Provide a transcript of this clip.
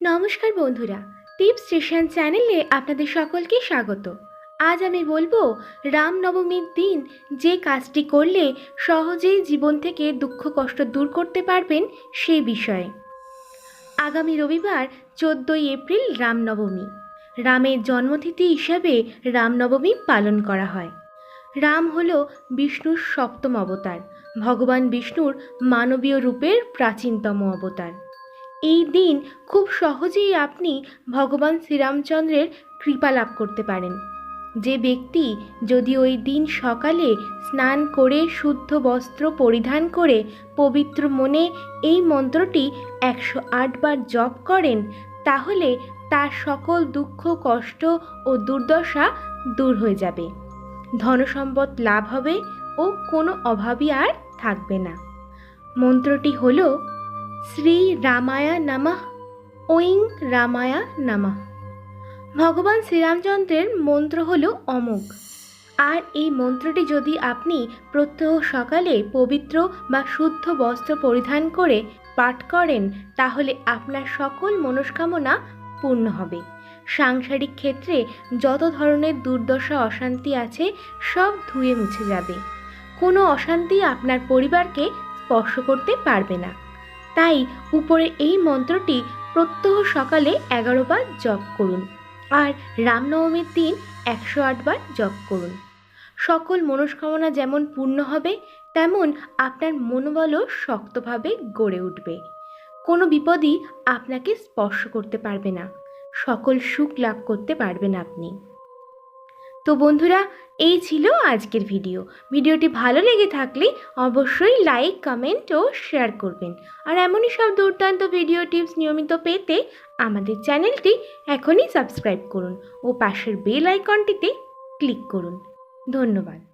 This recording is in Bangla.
নমস্কার বন্ধুরা টিপ স্টেশন চ্যানেলে আপনাদের সকলকে স্বাগত। আজ আমি বলব, রামনবমীর দিন যে কাজটি করলে সহজেই জীবন থেকে দুঃখ কষ্ট দূর করতে পারবেন সে বিষয়ে। আগামী রবিবার, চোদ্দোই এপ্রিল রামনবমী। রামের জন্মতিথি হিসাবে রামনবমী পালন করা হয়। রাম হল বিষ্ণুর সপ্তম অবতার, ভগবান বিষ্ণুর মানবীয় রূপের প্রাচীনতম অবতার। এই দিন খুব সহজেই আপনি ভগবান শ্রীরামচন্দ্রের কৃপা লাভ করতে পারেন। যে ব্যক্তি যদি ওই দিন সকালে স্নান করে শুদ্ধ বস্ত্র পরিধান করে পবিত্র মনে এই মন্ত্রটি একশো আটবার জপ করেন, তাহলে তার সকল দুঃখ, কষ্ট ও দুর্দশা দূর হয়ে যাবে। ধনসম্পদ লাভ হবে ও কোনো অভাবই আর থাকবে না। মন্ত্রটি হলো শ্রী রামায়া নামাহ ঐং রামায়া নামাহ ভগবান শ্রীরামচন্দ্রের মন্ত্র হল অমোঘ। আর এই মন্ত্রটি যদি আপনি প্রত্যহ সকালে পবিত্র বা শুদ্ধ বস্ত্র পরিধান করে পাঠ করেন, তাহলে আপনার সকল মনস্কামনা পূর্ণ হবে। সাংসারিক ক্ষেত্রে যত ধরনের দুর্দশা, অশান্তি আছে, সব ধুয়ে মুছে যাবে। কোনো অশান্তি আপনার পরিবারকে স্পর্শ করতে পারবে না। তাই উপরে এই মন্ত্রটি প্রত্যহ সকালে এগারো বার জপ করুন আর রামনবমীর দিন একশো আটবার জপ করুন। সকল মনস্কামনা যেমন পূর্ণ হবে, তেমন আপনার মনোবলও শক্তভাবে গড়ে উঠবে। কোনো বিপদই আপনাকে স্পর্শ করতে পারবে না। সকল সুখ লাভ করতে পারবেন আপনি। তো বন্ধুরা, এই ছিল আজকের ভিডিও। ভিডিওটি ভালো লেগে থাকলে অবশ্যই লাইক, কমেন্ট ও শেয়ার করবেন। আর এমনই সব দুর্দান্ত ভিডিও টিপস নিয়মিত পেতে আমাদের চ্যানেলটি এখনই সাবস্ক্রাইব করুন ও পাশের বেল আইকনটিতে ক্লিক করুন। ধন্যবাদ।